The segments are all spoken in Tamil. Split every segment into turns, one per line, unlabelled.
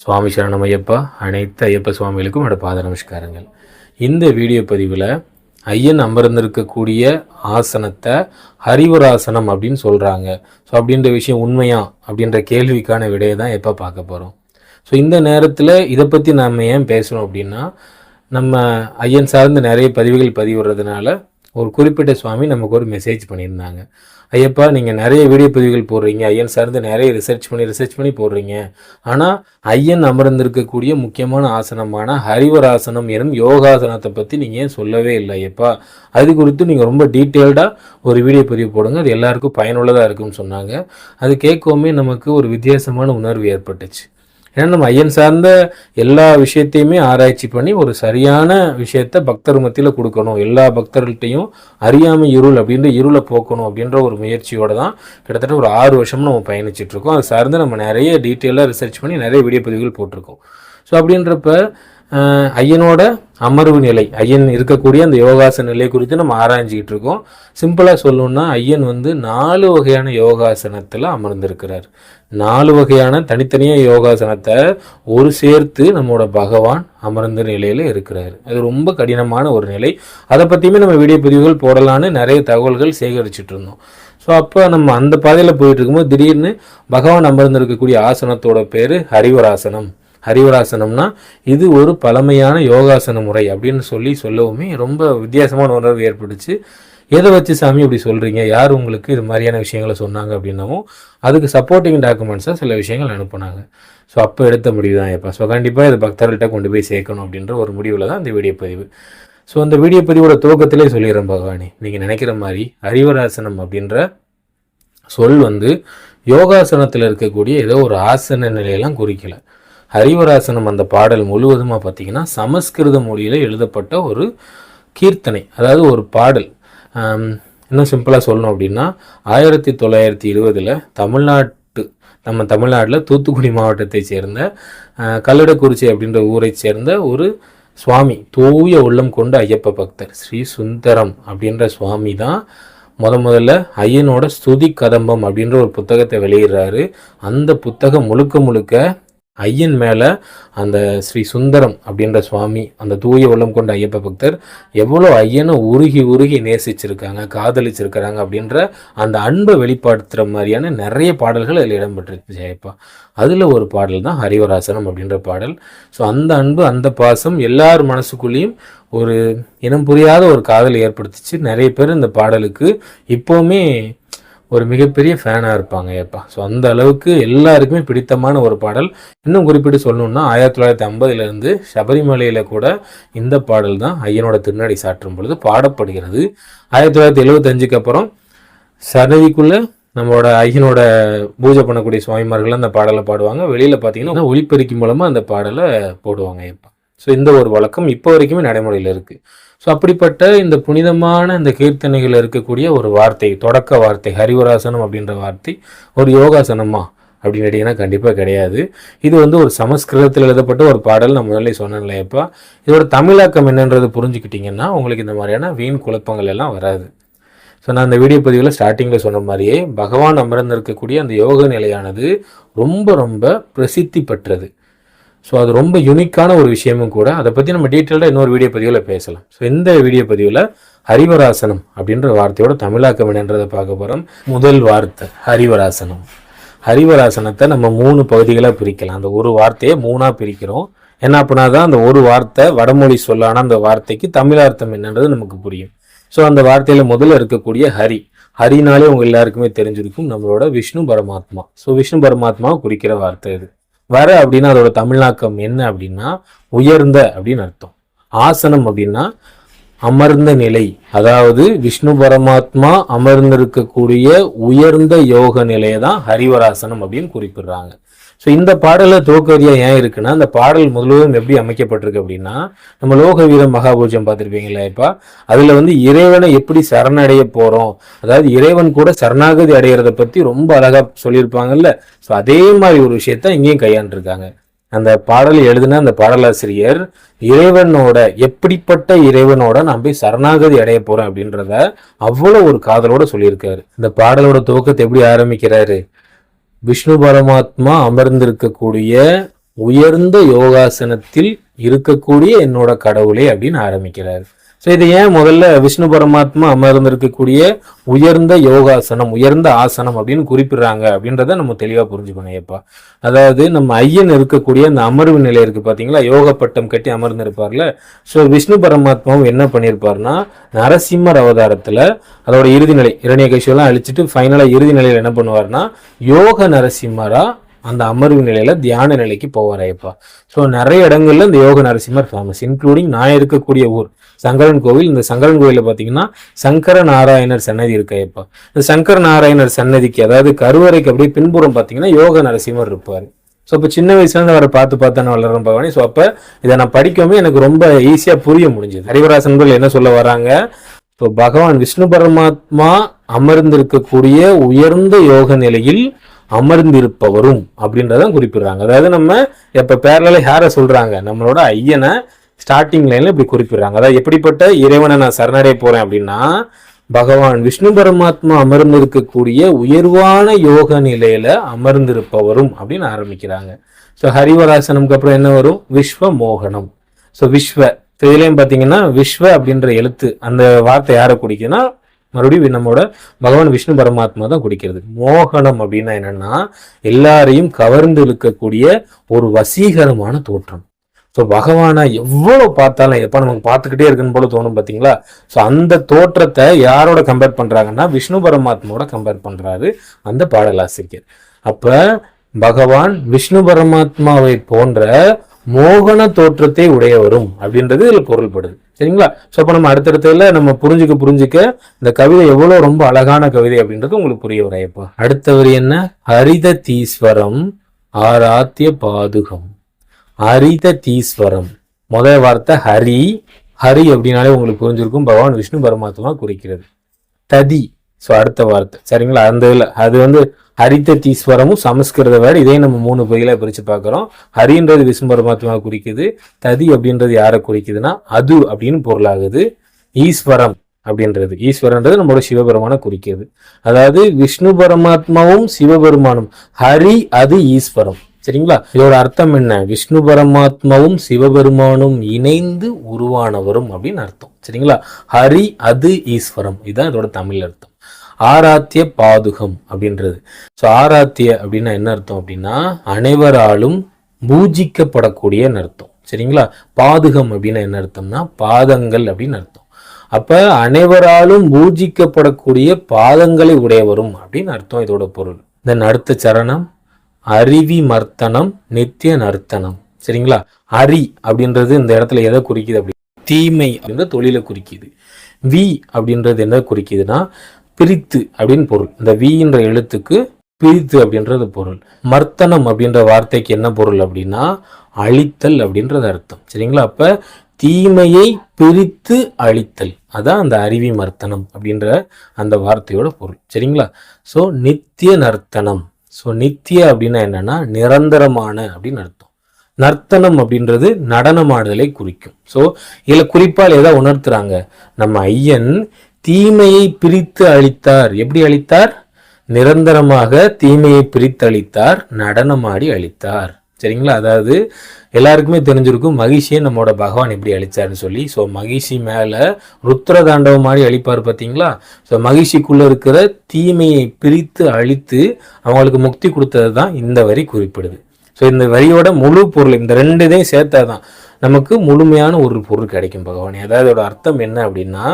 சுவாமி சரணம் ஐயப்பா அனைத்து ஐயப்ப சுவாமிகளுக்கும் என்னோட பாத நமஸ்காரங்கள். இந்த வீடியோ பதிவில் ஐயன் அமர்ந்திருக்கக்கூடிய ஆசனத்தை ஹரிவராசனம் அப்படின்னு சொல்கிறாங்க ஸோ அப்படின்ற விஷயம் உண்மையா? அப்படின்ற கேள்விக்கான விடையை தான் எப்போ பார்க்க போகிறோம் ஸோ இந்த நேரத்தில் இதை பற்றி நாம் ஏன் பேசுகிறோம் அப்படின்னா நம்ம ஐயன் சார்ந்து நிறைய பதிவுகள் பதிவிடுறதுனால ஒரு குறிப்பிட்ட சுவாமி நமக்கு ஒரு மெசேஜ் பண்ணியிருந்தாங்க. ஐயப்பா நீங்கள் நிறைய வீடியோ பதிவுகள் போடுறீங்க. ஐயன் சார்ந்து நிறைய ரிசர்ச் பண்ணி ரிசர்ச் பண்ணி போடுறீங்க. ஆனால் ஐயன் அமர்ந்திருக்கக்கூடிய முக்கியமான ஆசனமான ஹரிவராசனம் எனும் யோகாசனத்தை பற்றி நீங்கள் ஏன் சொல்லவே இல்லை ஐயப்பா? அது குறித்து நீங்கள் ரொம்ப டீட்டெயில்டாக ஒரு வீடியோ பதிவு போடுங்க. அது எல்லாருக்கும் பயனுள்ளதாக இருக்கும்னு சொன்னாங்க. அது கேட்கவுமே நமக்கு ஒரு வித்தியாசமான உணர்வு ஏற்பட்டுச்சு. ஏன்னா நம்ம ஐயன் சார்ந்த எல்லா விஷயத்தையுமே ஆராய்ச்சி பண்ணி ஒரு சரியான விஷயத்த பக்தர் மத்தியில் கொடுக்கணும். எல்லா பக்தர்கள்ட்டையும் அறியாமை இருள் அப்படின்ற இருளை போக்கணும் அப்படின்ற ஒரு முயற்சியோடு தான் கிட்டத்தட்ட ஒரு ஆறு வருஷம் நம்ம பயணிச்சிட்ருக்கோம் அது சார்ந்து நம்ம நிறைய டீட்டெயிலாக ரிசர்ச் பண்ணி நிறைய வீடியோ பதிவுகள் போட்டிருக்கோம். ஸோ அப்படின்றப்ப ஐயனோட அமர்வு நிலை ஐயன் இருக்கக்கூடிய அந்த யோகாசன நிலை குறித்து நம்ம ஆராய்ஞ்சிக்கிட்டு இருக்கோம். சிம்பிளாக சொல்லணும்னா ஐயன் வந்து நாலு வகையான யோகாசனத்தில் அமர்ந்திருக்கிறார். நாலு வகையான தனித்தனியாக யோகாசனத்தை ஒரு சேர்த்து நம்மளோட பகவான் அமர்ந்த நிலையில் இருக்கிறார். அது ரொம்ப கடினமான ஒரு நிலை. அதை பற்றியுமே நம்ம வீடியோ பதிவுகள் போடலான்னு நிறைய தகவல்கள் சேகரிச்சுட்டு இருந்தோம். ஸோ அப்போ நம்ம அந்த பாதையில் போயிட்டு இருக்கும்போது திடீர்னு பகவான் அமர்ந்திருக்கக்கூடிய ஆசனத்தோட பேர் ஹரிவராசனம். ஹரிவராசனம்னா இது ஒரு பழமையான யோகாசன முறை அப்படின்னு சொல்லி சொல்லவுமே ரொம்ப வித்தியாசமான உணர்வு ஏற்பட்டுச்சு. எதை வச்சு சாமி இப்படி சொல்கிறீங்க யார் உங்களுக்கு இது மாதிரியான விஷயங்களை சொன்னாங்க அப்படின்னவும் அதுக்கு சப்போர்ட்டிங் டாக்குமெண்ட்ஸாக சில விஷயங்கள் அனுப்புனாங்க. ஸோ அப்போ எடுத்த முடிவு தான் எப்போ. ஸோ கண்டிப்பாக இது பக்தர்கள்ட்ட கொண்டு போய் சேர்க்கணும் அப்படின்ற ஒரு முடிவில் தான் இந்த வீடியோ பதிவு. ஸோ அந்த வீடியோ பதிவோட துவக்கத்திலே சொல்லிடுறேன் பகவானி. நீங்கள் நினைக்கிற மாதிரி அறிவராசனம் அப்படின்ற சொல் வந்து யோகாசனத்தில் இருக்கக்கூடிய ஏதோ ஒரு ஆசன நிலையெல்லாம் குறிக்கலை. ஹரிவராசனம் அந்த பாடல் முழுவதுமாக பார்த்தீங்கன்னா சமஸ்கிருத மொழியில் எழுதப்பட்ட ஒரு கீர்த்தனை அதாவது ஒரு பாடல். இன்னும் சிம்பிளாக சொல்லணும் அப்படின்னா ஆயிரத்தி தொள்ளாயிரத்தி இருபதில் தமிழ்நாட்டு நம்ம தமிழ்நாட்டில் தூத்துக்குடி மாவட்டத்தை சேர்ந்த கல்லடக்குறிச்சி அப்படின்ற ஊரை சேர்ந்த ஒரு சுவாமி தூய உள்ளம் கொண்ட ஐயப்ப பக்தர் ஸ்ரீ சுந்தரம் அப்படின்ற சுவாமி தான் முத முதல்ல ஐயனோட ஸ்துதி கதம்பம் அப்படின்ற ஒரு புத்தகத்தை வெளியிடுறாரு. அந்த புத்தகம் முழுக்க முழுக்க ஐயன் மேலே அந்த ஸ்ரீ சுந்தரம் அப்படின்ற சுவாமி அந்த தூய உள்ளம் கொண்ட ஐயப்ப பக்தர் எவ்வளோ ஐயனை உருகி உருகி நேசிச்சிருக்காங்க காதலிச்சிருக்கிறாங்க அப்படின்ற அந்த அன்பை வெளிப்படுத்துகிற மாதிரியான நிறைய பாடல்கள் அதில் இடம்பெற்றிருக்கு ஜெயப்பா அதில் ஒரு பாடல் தான் ஹரிவராசனம் அப்படின்ற பாடல். ஸோ அந்த அன்பு அந்த பாசம் எல்லார் மனசுக்குள்ளேயும் ஒரு இனம் புரியாத ஒரு காதலை ஏற்படுத்திச்சு. நிறைய பேர் இந்த பாடலுக்கு இப்போவுமே ஒரு மிகப்பெரிய ஃபேனாக இருப்பாங்க ஏப்பா. ஸோ அந்த அளவுக்கு எல்லாருக்குமே பிடித்தமான ஒரு பாடல். இன்னும் குறிப்பிட்டு சொல்லணும்னா ஆயிரத்தி தொள்ளாயிரத்தி ஐம்பதுலேருந்து சபரிமலையில் கூட இந்த பாடல் தான் ஐயனோட திருநடை சாற்றும் பொழுது பாடப்படுகிறது. ஆயிரத்தி தொள்ளாயிரத்தி எழுபத்தஞ்சுக்கு அப்புறம் சதவிக்குள்ளே நம்மளோட ஐயனோட பூஜை பண்ணக்கூடிய சுவாமிமார்கள் அந்த பாடலை பாடுவாங்க. வெளியில் பார்த்தீங்கன்னா ஒளிப்பெருக்கி மூலமாக அந்த பாடலை போடுவாங்க ஏப்பா. ஸோ இந்த ஒரு வழக்கம் இப்போ வரைக்குமே நடைமுறையில் இருக்குது ஸோ அப்படிப்பட்ட இந்த புனிதமான இந்த கீர்த்தனைகள் இருக்கக்கூடிய ஒரு வார்த்தை தொடக்க வார்த்தை ஹரிவராசனம் அப்படின்ற வார்த்தை ஒரு யோகாசனமா அப்படின்னு கேட்டிங்கன்னா கண்டிப்பாக கிடையாது. இது வந்து ஒரு சமஸ்கிருதத்தில் எழுதப்பட்ட ஒரு பாடல் நான் முதல்ல சொன்னேன் இல்லையப்பா இதோட தமிழாக்கம் என்னன்றது புரிஞ்சுக்கிட்டிங்கன்னா உங்களுக்கு இந்த மாதிரியான வீண் குழப்பங்கள் எல்லாம் வராது. ஸோ நான் அந்த வீடியோ பதிவில் ஸ்டார்டிங்கில் சொன்ன மாதிரியே பகவான் அமர்ந்திருக்கக்கூடிய அந்த யோக நிலையானது ரொம்ப ரொம்ப பிரசித்தி பெற்றது. ஸோ அது ரொம்ப யூனிக்கான ஒரு விஷயமும் கூட. அதை பற்றி நம்ம டீட்டெயில்டாக இன்னொரு வீடியோ பதிவில் பேசலாம். ஸோ இந்த வீடியோ பதிவில் ஹரிவராசனம் அப்படின்ற வார்த்தையோட தமிழாக்கம் என்னன்றதை பார்க்க போகிறோம் முதல் வார்த்தை ஹரிவராசனம். ஹரிவராசனத்தை நம்ம மூணு பகுதிகளாக பிரிக்கலாம். அந்த ஒரு வார்த்தையை மூணாக பிரிக்கிறோம். என்ன அப்படின்னா தான் அந்த ஒரு வார்த்தை வடமொழி சொல்லான அந்த வார்த்தைக்கு தமிழார்த்தம் என்னன்றது நமக்கு புரியும். ஸோ அந்த வார்த்தையில் முதல்ல இருக்கக்கூடிய ஹரி. ஹரினாலே உங்கள் எல்லாருக்குமே தெரிஞ்சிருக்கும் நம்மளோட விஷ்ணு பரமாத்மா. ஸோ விஷ்ணு பரமாத்மாவை குறிக்கிற வார்த்தை இது வர அப்படின்னா அதோட தமிழாக்கம் என்ன அப்படின்னா உயர்ந்த அப்படின்னு அர்த்தம். ஆசனம் அப்படின்னா அமர்ந்த நிலை. அதாவது விஷ்ணு பரமாத்மா அமர்ந்திருக்கக்கூடிய உயர்ந்த யோக நிலையை தான் ஹரிவராசனம் அப்படின்னு குறிப்பிடுறாங்க. ஸோ இந்த பாடலை துவக்கவதியாக ஏன் இருக்குன்னா அந்த பாடல் முழுவதும் எப்படி அமைக்கப்பட்டிருக்கு அப்படின்னா நம்ம லோக வீரம் மகாபூஜம் பார்த்துருப்பீங்களா இப்போ அதில் வந்து இறைவனை எப்படி சரணடைய போகிறோம் அதாவது இறைவன் கூட சரணாகதி அடையிறத பற்றி ரொம்ப அழகாக சொல்லியிருப்பாங்கல்ல. ஸோ அதே மாதிரி ஒரு விஷயத்த இங்கேயும் கையாண்டுருக்காங்க. அந்த பாடல் எழுதின அந்த பாடலாசிரியர் இறைவனோட எப்படிப்பட்ட இறைவனோட நான் போய் சரணாகதி அடைய போறேன் அப்படின்றத அவ்வளோ ஒரு காதலோட சொல்லியிருக்காரு. இந்த பாடலோட துவக்கத்தை எப்படி ஆரம்பிக்கிறாரு? விஷ்ணு பரமாத்மா அமர்ந்திருக்கக்கூடிய உயர்ந்த யோகாசனத்தில் இருக்கக்கூடிய என்னோட கடவுளே அப்படின்னு ஆரம்பிக்கிறார். ஸோ இது ஏன் முதல்ல விஷ்ணு பரமாத்மா அமர்ந்திருக்கக்கூடிய உயர்ந்த யோகாசனம் உயர்ந்த ஆசனம் அப்படின்னு குறிப்பிடுறாங்க அப்படின்றத நம்ம தெளிவாக புரிஞ்சுக்கணும் ஐயப்பா. அதாவது நம்ம ஐயன் இருக்கக்கூடிய அந்த அமர்வு நிலை இருக்குது பார்த்தீங்களா யோக பட்டம் கட்டி அமர்ந்திருப்பார்ல. ஸோ விஷ்ணு பரமாத்மாவும் என்ன பண்ணியிருப்பார்னா நரசிம்மர் அவதாரத்தில் அதோட இறுதிநிலை இரணிய கட்சியெல்லாம் அழிச்சிட்டு ஃபைனலாக இறுதி நிலையில் என்ன பண்ணுவார்னா யோக நரசிம்மராக அந்த அமர்வு நிலையில தியான நிலைக்கு போவார் ஐயப்பா. ஸோ நிறைய இடங்கள்ல இந்த யோக நரசிம்மர் ஃபேமஸ் இன்க்ளூடிங் நான் இருக்கக்கூடிய ஊர். சங்கரன் கோவில். இந்த சங்கரன் கோவிலில் பார்த்தீங்கன்னா சங்கர நாராயணர் சன்னதி இருக்கு இப்போ இந்த சங்கர நாராயணர் சன்னதிக்கு அதாவது கருவறைக்கு அப்படியே பின்புறம் பார்த்தீங்கன்னா யோக நரசிம்மர் இருப்பார். ஸோ இப்போ சின்ன வயசுலேருந்து அவரை பார்த்து பார்த்து நான் வளர்றேன் பகவானி. ஸோ அப்போ இதை நான் படிக்கவும் எனக்கு ரொம்ப ஈஸியாக புரிய முடிஞ்சது. ஹரிவராசன்கள் என்ன சொல்ல வராங்க? இப்போ பகவான் விஷ்ணு பரமாத்மா அமர்ந்திருக்கக்கூடிய உயர்ந்த யோக நிலையில் அமர்ந்திருப்பவரும் அப்படின்றத குறிப்பிடுறாங்க. அதாவது நம்ம இப்ப பேரலை யார சொல்றாங்க? நம்மளோட ஐயனை ஸ்டார்டிங் லைனில் இப்படி குறிப்பிடுறாங்க. அதாவது எப்படிப்பட்ட இறைவனை நான் சரணடைய போகிறேன் அப்படின்னா பகவான் விஷ்ணு பரமாத்மா அமர்ந்திருக்கக்கூடிய உயர்வான யோக நிலையில் அமர்ந்திருப்பவரும் அப்படின்னு ஆரம்பிக்கிறாங்க. ஸோ ஹரிவராசனம்க்கு அப்புறம் என்ன வரும்? விஸ்வ மோகனம். ஸோ விஸ்வ. ஸோ பார்த்தீங்கன்னா பாத்தீங்கன்னா விஸ்வ அப்படின்ற எழுத்து அந்த வார்த்தை யாரை குடிக்குன்னா மறுபடியும் நம்மளோட பகவான் விஷ்ணு பரமாத்மா தான் குடிக்கிறது. மோகனம் அப்படின்னா என்னன்னா எல்லாரையும் கவர்ந்து இழுக்கக்கூடிய ஒரு வசீகரமான தோற்றம். ஸோ பகவானை எவ்வளவு பார்த்தாலும் எப்போ நமக்கு பார்த்துக்கிட்டே இருக்குன்னு போல தோணும் பார்த்தீங்களா ஸோ அந்த தோற்றத்தை யாரோட கம்பேர் பண்றாங்கன்னா விஷ்ணு பரமாத்மாவோட கம்பேர் பண்றாரு அந்த பாடலாசிரியர். அப்ப பகவான் விஷ்ணு பரமாத்மாவை போன்ற மோகன தோற்றத்தை உடையவரும் அப்படின்றது இதில் பொருள்படுது. சரிங்களா? ஸோ அப்போ நம்ம அடுத்தடுத்துல நம்ம புரிஞ்சுக்க புரிஞ்சுக்க இந்த கவிதை எவ்வளவு ரொம்ப அழகான கவிதை அப்படின்றது உங்களுக்கு புரிய வரையப்போ அடுத்தவர் என்ன? ஹரித தீஸ்வரம் ஆராத்திய பாதுகம். ஹரித தீஸ்வரம். முதல் வார்த்தை ஹரி. ஹரி அப்படின்னாலே உங்களுக்கு புரிஞ்சிருக்கும். பகவான் விஷ்ணு பரமாத்மா குறிக்கிறது. ததி. ஸோ அடுத்த வார்த்தை. சரிங்களா? அந்த இதில். அது வந்து ஹரித்த தீஸ்வரமும் சமஸ்கிருத வேர்டு இதையும் நம்ம மூணு பகுதியில பிரித்து பார்க்குறோம். ஹரின்றது விஷ்ணு பரமாத்மா குறிக்குது. ததி அப்படின்றது யாரை குறிக்குதுன்னா அது அப்படின்னு பொருளாகுது. ஈஸ்வரம் அப்படின்றது. ஈஸ்வரன்றது நம்மளோட சிவபெருமானை குறிக்கிறது அதாவது விஷ்ணு பரமாத்மாவும் சிவபெருமானும். ஹரி அது ஈஸ்வரம். சரிங்களா? இதோட அர்த்தம் என்ன? விஷ்ணு பரமாத்மாவும் சிவபெருமானும் இணைந்து உருவானவரும் அப்படின்னு அர்த்தம். சரிங்களா? ஹரி அது ஈஸ்வரம். இதுதான் இதோட தமிழ் அர்த்தம். ஆராத்திய பாதுகம் அப்படின்றது. ஸோ ஆராத்திய அப்படின்னா என்ன அர்த்தம் அப்படின்னா அனைவராலும் பூஜிக்கப்படக்கூடிய அர்த்தம்? சரிங்களா? பாதுகம் அப்படின்னா என்ன அர்த்தம்னா பாதங்கள் அப்படின்னு அர்த்தம். அப்ப அனைவராலும் பூஜிக்கப்படக்கூடிய பாதங்களை உடையவரும் அப்படின்னு அர்த்தம் இதோட பொருள். தென் அடுத்த சரணம். அருவி மர்த்தனம் நித்திய நர்த்தனம் சரிங்களா? அரி அப்படின்றது இந்த இடத்துல எதை குறிக்குது அப்படி? தீமை அப்படின்ற தொழிலை குறிக்குது. வி அப்படின்றது என்ன குறிக்குதுன்னா பிரித்து அப்படின்னு பொருள். இந்த வின்ற எழுத்துக்கு பிரித்து அப்படின்றது பொருள். மர்த்தனம் அப்படின்ற வார்த்தைக்கு என்ன பொருள் அப்படின்னா அழித்தல் அப்படின்றது அர்த்தம். சரிங்களா? அப்ப தீமையை பிரித்து அழித்தல். அதான் அந்த அருவி மர்த்தனம் அப்படின்ற அந்த வார்த்தையோட பொருள். சரிங்களா? ஸோ நித்திய நர்த்தனம் ஸோ நித்திய அப்படின்னா என்னன்னா நிரந்தரமான அப்படின்னு அர்த்தம். நர்த்தனம் அப்படின்றது நடனமாடுதலை குறிக்கும். ஸோ இதில் குறிப்பால் எதை உணர்த்துறாங்க? நம்ம ஐயன் தீமையை பிரித்து அளித்தார் எப்படி அளித்தார் நிரந்தரமாக தீமையை பிரித்து அளித்தார் நடனமாடி அளித்தார் சரிங்களா? அதாவது எல்லாருக்குமே தெரிஞ்சிருக்கும் மகிழ்ச்சியை நம்மளோட பகவான் எப்படி அழிச்சாருன்னு சொல்லி. ஸோ மகிழ்ச்சி மேலே ருத்ர தாண்டவம் மாதிரி அழிப்பார் பார்த்தீங்களா ஸோ மகிழ்ச்சிக்குள்ளே இருக்கிற தீமையை பிரித்து அழித்து அவங்களுக்கு முக்தி கொடுத்தது தான் இந்த வரி குறிப்பிடுது. ஸோ இந்த வரியோட முழு பொருள் இந்த ரெண்டு இதையும் சேர்த்தாதான் நமக்கு முழுமையான ஒரு பொருள் கிடைக்கும் பகவான். அதாவது அதோட அர்த்தம் என்ன அப்படின்னா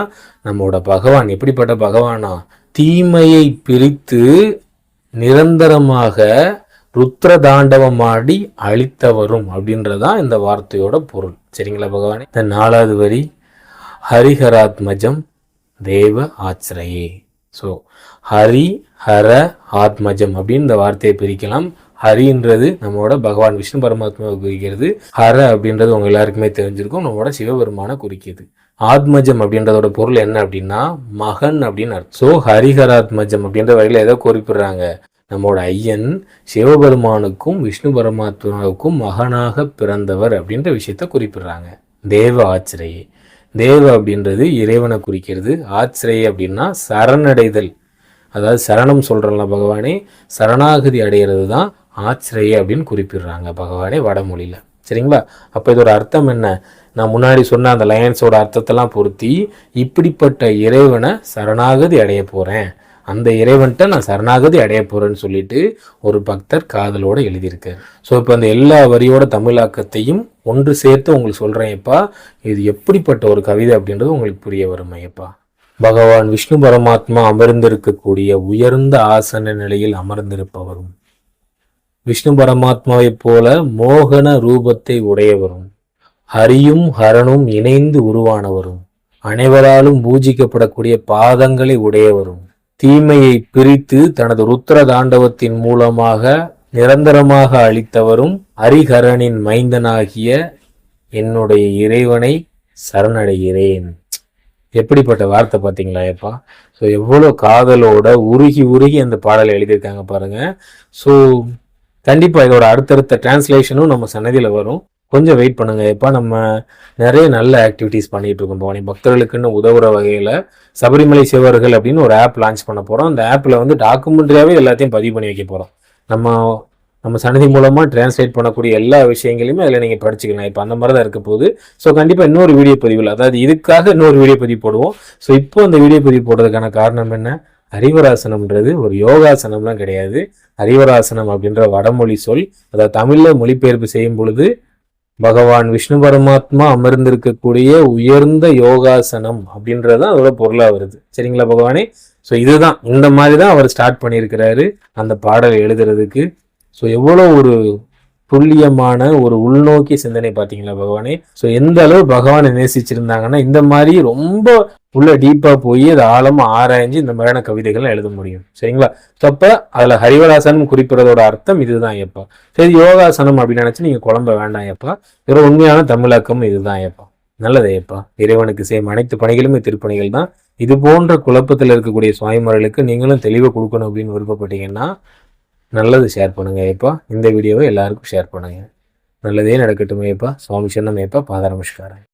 நம்மளோட பகவான் எப்படிப்பட்ட பகவானா? தீமையை பிரித்து நிரந்தரமாக ருத்ர தாண்டவம் ஆடி அழித்தவரும் அப்படின்றதான் இந்த வார்த்தையோட பொருள். சரிங்களா பகவானே? இந்த நாலாவது வரி ஹரிஹராத்மஜம் தேவ ஆச்சிரையே ஸோ ஹரி ஹர ஆத்மஜம் அப்படின்னு இந்த வார்த்தையை பிரிக்கலாம். ஹரின்றது நம்மளோட பகவான் விஷ்ணு பரமாத்மாவை குறிக்கிறது. ஹர அப்படின்றது உங்க எல்லாருக்குமே தெரிஞ்சிருக்கும் நம்மளோட சிவபெருமான குறிக்கிறது. ஆத்மஜம் அப்படின்றதோட பொருள் என்ன அப்படின்னா மகன் அப்படின்னு அர்த்தம். ஸோ ஹரிஹராத்மஜம் அப்படின்ற வகையில் ஏதோ குறிப்பிடுறாங்க நம்மளோட ஐயன் சிவபெருமானுக்கும் விஷ்ணு பரமாத்மாவுக்கும் மகனாக பிறந்தவர் அப்படின்ற விஷயத்த குறிப்பிடுறாங்க. தேவ ஆச்சிரையே. தேவ அப்படின்றது இறைவனை குறிக்கிறது. ஆச்சிரையே அப்படின்னா சரணடைதல். அதாவது சரணம் சொல்கிறோம்ல பகவானே சரணாகதி அடைகிறது தான் ஆச்சிரிய அப்படின்னு குறிப்பிடுறாங்க பகவானே வடமொழியில். சரிங்களா? அப்போ இதோட அர்த்தம் என்ன? நான் முன்னாடி சொன்ன அந்த லயன்ஸோட அர்த்தத்தெல்லாம் பொருத்தி இப்படிப்பட்ட இறைவனை சரணாகதி அடைய போகிறேன் அந்த இறைவன்கிட்ட நான் சரணாகதி அடைய போகிறேன்னு சொல்லிட்டு ஒரு பக்தர் காதலோடு எழுதியிருக்கார். ஸோ இப்போ அந்த எல்லா வரியோட தமிழாக்கத்தையும் ஒன்று சேர்த்து உங்களுக்கு சொல்கிறேன் எப்பா இது எப்படிப்பட்ட ஒரு கவிதை அப்படின்றது உங்களுக்கு புரிய வரும் ஐயப்பா. பகவான் விஷ்ணு பரமாத்மா அமர்ந்திருக்கக்கூடிய உயர்ந்த ஆசன நிலையில் அமர்ந்திருப்பவரும் விஷ்ணு பரமாத்மாவைப் போல மோகன ரூபத்தை உடையவரும் ஹரியும் ஹரனும் இணைந்து உருவானவரும் அனைவராலும் பூஜிக்கப்படக்கூடிய பாதங்களை உடையவரும் தீமையை பிரித்து தனது ருத்ர தாண்டவத்தின் மூலமாக நிரந்தரமாக அளித்தவரும் ஹரிஹரனின் மைந்தனாகிய என்னுடைய இறைவனை சரணடைகிறேன். எப்படிப்பட்ட வார்த்தை பார்த்தீங்களா ஏப்பா ஸோ எவ்வளோ காதலோட உருகி உருகி அந்த பாடலை எழுதியிருக்காங்க பாருங்க. ஸோ கண்டிப்பாக இதோட அடுத்தடுத்த டிரான்ஸ்லேஷனும் நம்ம சன்னதியில் வரும். கொஞ்சம் வெயிட் பண்ணுங்க. இப்போ நம்ம நிறைய நல்ல ஆக்டிவிட்டீஸ் பண்ணிட்டு இருக்கோம் பவானி. பக்தர்களுக்குன்னு உதவுற வகையில் சபரிமலை சிவர்கள் அப்படின்னு ஒரு ஆப் லான்ச் பண்ண போகிறோம் அந்த ஆப்பில் வந்து டாக்குமெண்ட்ரியாகவே எல்லாத்தையும் பதிவு பண்ணி வைக்க போகிறோம் நம்ம நம்ம சன்னதி மூலமாக டிரான்ஸ்லேட் பண்ணக்கூடிய எல்லா விஷயங்களையுமே அதில் நீங்கள் படிச்சுக்கலாம். இப்போ அந்த மாதிரி தான் இருக்க போகுது. ஸோ கண்டிப்பாக இன்னொரு வீடியோ பதிவில் அதாவது இதுக்காக இன்னொரு வீடியோ பதிவு போடுவோம். ஸோ இப்போ அந்த வீடியோ பதிவு போடுறதுக்கான காரணம் என்ன? அறிவராசனம்ன்றது ஒரு யோகாசனம்லாம் கிடையாது. அறிவராசனம் அப்படின்ற வடமொழி சொல் அதாவது தமிழில் மொழிபெயர்ப்பு செய்யும் பொழுது பகவான் விஷ்ணு பரமாத்மா அமர்ந்திருக்கக்கூடிய உயர்ந்த யோகாசனம் அப்படின்றது தான் அதோட பொருளாக வருது. சரிங்களா பகவானே? ஸோ இதுதான். இந்த மாதிரி தான் அவர் ஸ்டார்ட் பண்ணியிருக்கிறாரு. அந்த பாடலை எழுதுறதுக்கு. ஸோ எவ்வளோ ஒரு துல்லியமான ஒரு உள்நோக்கி சிந்தனை பார்த்தீங்களா பகவானே? ஸோ எந்த அளவு பகவானை நேசிச்சிருந்தாங்கன்னா இந்த மாதிரி ரொம்ப உள்ள டீப்பாக போய் அதை ஆழமாக ஆராய்ஞ்சு இந்த மாதிரியான கவிதைகளை எழுத முடியும். சரிங்களா? ஸோ அப்போ அதில் ஹரிவராசனம் குறிப்பிடுறதோட அர்த்தம் இதுதான் எப்பா சரி யோகாசனம் அப்படின்னு நினச்சி நீங்கள் குழம்ப வேண்டாம் எப்பா வேற உண்மையான தமிழாக்கம் இதுதான் எப்பா நல்லதே எப்பா இறைவனுக்கு செய்யும் அனைத்து பணிகளுமே திருப்பணிகள் தான். இது போன்ற குழப்பத்தில் இருக்கக்கூடிய சுவாமிமார்களுக்கு நீங்களும் தெளிவை கொடுக்கணும் அப்படின்னு விருப்பப்பட்டீங்கன்னா நல்லது ஷேர் பண்ணுங்க ஏப்பா. இந்த வீடியோவை எல்லாருக்கும் ஷேர் பண்ணுங்க. நல்லதே நடக்கட்டும் ஏப்பா சுவாமி சின்னம் ஏப்பா. பாத நமஸ்காரம்